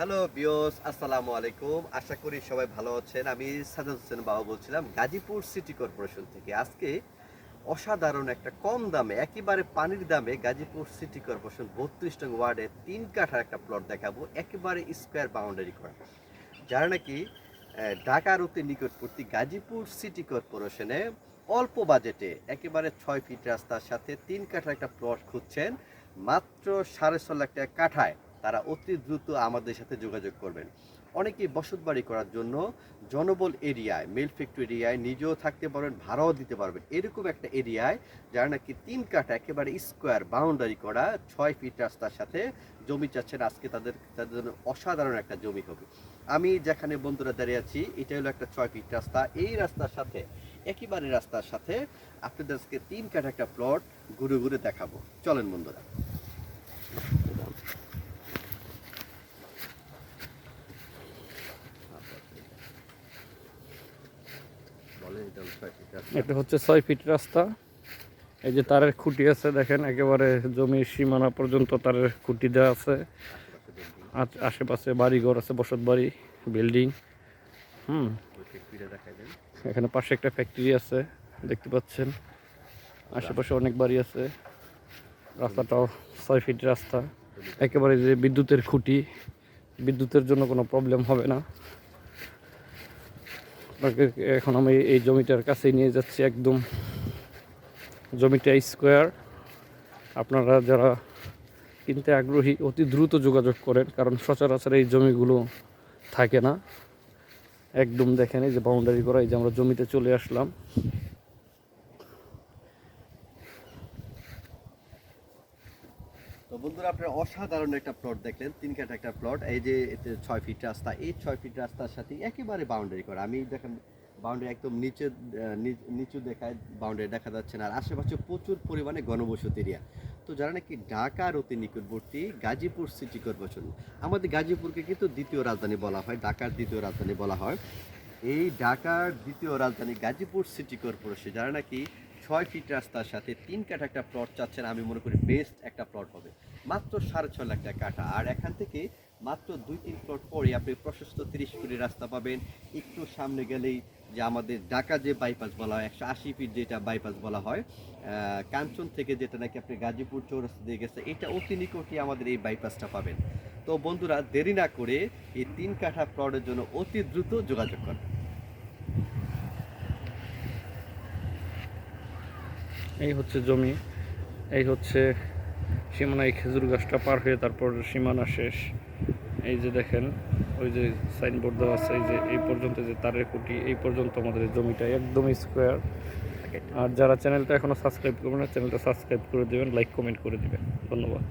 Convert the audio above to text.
Hello বিয়স আসসালামু আলাইকুম। আশা করি সবাই ভালো আছেন। আমি সাজাদ হোসেন বাবা বলছিলাম, গাজীপুর সিটি কর্পোরেশন থেকে। আজকে অসাধারণ একটা কম দামে, একেবারে পানির দামে গাজীপুর সিটি কর্পোরেশন বত্রিশ নং ওয়ার্ডে তিন কাঠার একটা প্লট দেখাবো। একেবারে স্কোয়ার বাউন্ডারি করা। যারা নাকি ঢাকার অতি নিকটবর্তী গাজীপুর সিটি কর্পোরেশনে অল্প বাজেটে একেবারে ছয় ফিট রাস্তার সাথে তিন কাঠার একটা প্লট খুঁজছেন, মাত্র সাড়ে ছ লাখ টাকা কাঠায়। তারা অতি দ্রুত আমাদের সাথে যোগাযোগ করবেন। অনেকেই বসতবাড়ি করার জন্য জনবল এরিয়ায়, মেল ফ্যাক্টরি এরিয়ায় নিজেও থাকতে পারবেন, ভাড়াও দিতে পারবেন। এরকম একটা এরিয়ায় যারা নাকি তিন কাঠা একেবারে স্কোয়ার বাউন্ডারি করা ছয় ফিট রাস্তার সাথে জমি চাচ্ছেন, আজকে তাদের তাদের জন্য অসাধারণ একটা জমি হবে। আমি যেখানে বন্ধুরা দাঁড়িয়ে আছি, এটা হলো একটা ছয় ফিট রাস্তা। এই রাস্তার সাথে, একেবারে রাস্তার সাথে আপনাদের আজকে তিন কাঠা একটা প্লট ঘুরে ঘুরে দেখাবো। চলেন বন্ধুরা। এটা হচ্ছে ছয় ফিট রাস্তা। এই যে তারের খুঁটি আছে দেখেন একেবারে জমির সীমানা পর্যন্ত তারের খুঁটি দেওয়া আছে। আশেপাশে বাড়িঘর আছে বসত বাড়ি বিল্ডিং হুম। এখানে পাশে একটা ফ্যাক্টরি আছে দেখতে পাচ্ছেন। আশেপাশে অনেক বাড়ি আছে। রাস্তাটাও ছয় ফিট রাস্তা। একেবারে যে বিদ্যুতের খুঁটি বিদ্যুতের জন্য কোনো প্রবলেম হবে না। আপনাকে এখন আমি এই জমিটার কাছে নিয়ে যাচ্ছি একদম জমিটা স্কোয়ার। আপনারা যারা কিনতে আগ্রহী, অতি দ্রুত যোগাযোগ করেন, কারণ সচরাচর এই জমিগুলো থাকে না। একদম দেখেন এই যে বাউন্ডারি করা, এই যে আমরা জমিতে চলে আসলাম। তো বন্ধুরা, আপনারা অসাধারণ একটা প্লট দেখলেন, তিন কাঠা একটা প্লট এই যে ছয় ফিট রাস্তা, এই ছয় ফিট রাস্তার সাথে একেবারে বাউন্ডারি করা। আমি দেখেন বাউন্ডারি একদম নিচে নিচু দেখায় বাউন্ডারি দেখা যাচ্ছে না, আর আশেপাশে প্রচুর পরিমাণে গণবসতি এরিয়া তো যারা নাকি ঢাকার অতি নিকটবর্তী, গাজীপুর সিটি কর্পোরেশন আমাদের গাজীপুরকে কিন্তু দ্বিতীয় রাজধানী বলা হয়, ঢাকার দ্বিতীয় রাজধানী বলা হয়। এই ঢাকার দ্বিতীয় রাজধানী গাজীপুর সিটি কর্পোরেশন যারা নাকি ছয় ফিট রাস্তার সাথে তিন কাঠা একটা প্লট চাচ্ছেন, আমি মনে করি বেস্ট একটা প্লট হবে। মাত্র সাড়ে ছয় লাখ টাকা কাঠা। আর এখান থেকে মাত্র দুই, তিন প্লট পরে আপনি প্রশস্ত তিরিশ ফুটি রাস্তা পাবেন। একটু সামনে গেলেই যে আমাদের ঢাকা যে বাইপাস বলা হয়, একশো আশি ফিট যেটা বাইপাস বলা হয় কাঞ্চন থেকে যেটা নাকি আপনি গাজীপুর চৌরাস্তা দিয়ে গেছে, এটা অতি নিকটই আমাদের এই বাইপাসটা পাবেন। তো বন্ধুরা, দেরি না করে এই তিন কাঠা প্লটের জন্য অতি দ্রুত যোগাযোগ করেন। এই হচ্ছে জমি, এই হচ্ছে সীমানা, এই খেজুর গাছটা পার হয়ে তারপর সীমানা শেষ। এই যে দেখেন, ওই যে সাইনবোর্ড দেওয়া আছে, এই যে এই পর্যন্ত যে তারের কুটি এই পর্যন্ত আমাদের জমিটা একদম স্কোয়ার আর যারা চ্যানেলটা এখনও সাবস্ক্রাইব করবেন না চ্যানেলটা সাবস্ক্রাইব করে দেবেন লাইক কমেন্ট করে দেবেন। ধন্যবাদ।